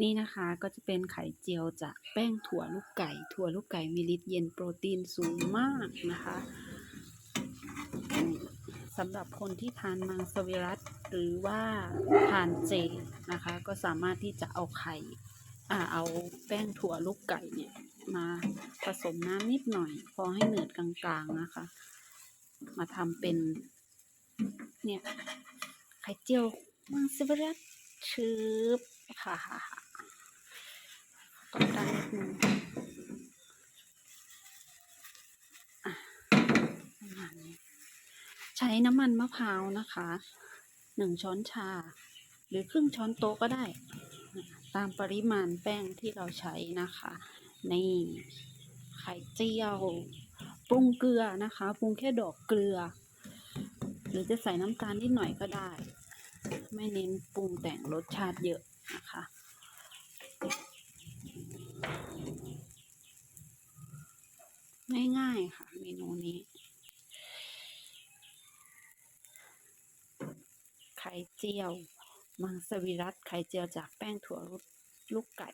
นี่นะคะก็จะเป็นไข่เจียวจากแป้งถั่วลูกไก่ ถั่วลูกไก่มีฤทธิ์เย็นโปรตีนสูงมากนะคะสำหรับคนที่ทานมังสวิรัตหรือว่าทานเจนะคะ ก็สามารถที่จะเอาไข่อ่าเอาแป้งถั่วลูกไก่เนี่ยมาผสมน้ำนิดหน่อย พอให้เหนืดกลางๆนะคะ มาทำเป็นเนี่ยไข่เจียวมังสวิรัตชืบค่ะค่ะค่ะกดดั นึงประมาณนี้ใช้น้ำมันมะพร้าวนะคะหนึ่งช้อนชา หรือครึ่งช้อนโต๊ะก็ได้ ตามปริมาณแป้งที่เราใช้นะคะนี่ไข่เจียวปรุงเกลือนะคะปรุงแค่ดอกเกลือ หรือจะใส่น้ำตาลนิดหน่อยก็ได้ ไม่เน้นปรุงแต่งรสชาติเยอะนะคะ ง่ายๆค่ะ เมนูนี้ ไข่เจียว มังสวิรัตไข่เจียวจากแป้งถั่วลูกไก่